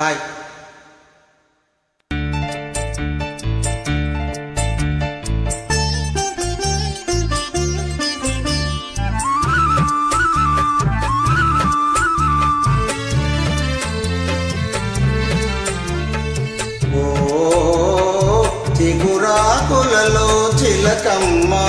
Hi ఓ చిగురాకులలో చిలకమ్మా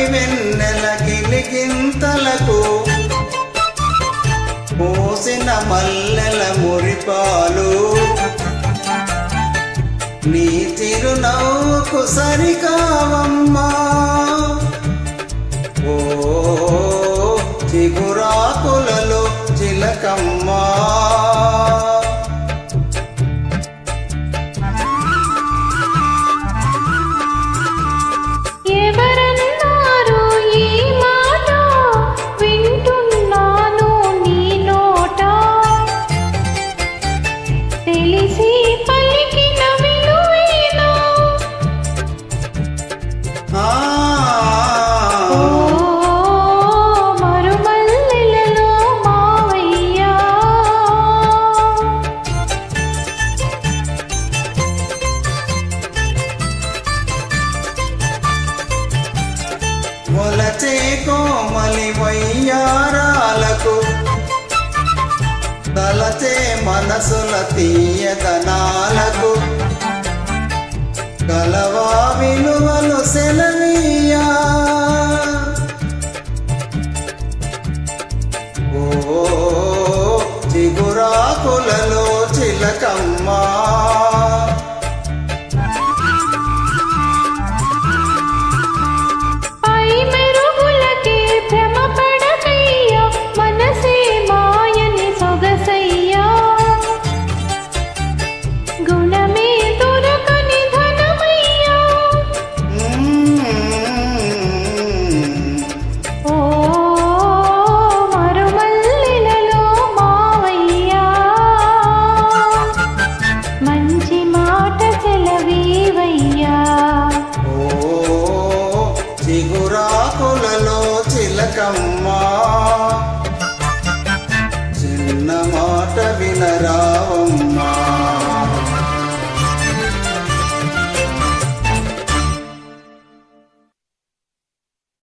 ఉన్నమి వెన్నెల గిలిగింతలకు పోసిన మల్లెల మురిపాలు. నీ తిరునవ్వుకు సరికావమ్మా. ఓ చిగురాకులలో చిలకమ్మా. తెలిసి పలికిన విలువేనా? మరుమల్లెలలో మావయ్యా. మొలచే కోమలి వయ్యారాలకు తలచే మనసుల తీయదనాలకు కలవా విలువలు సెలవీయా? ఓ చిగురాకులలో చిలకమ్మా వినరావమ్మా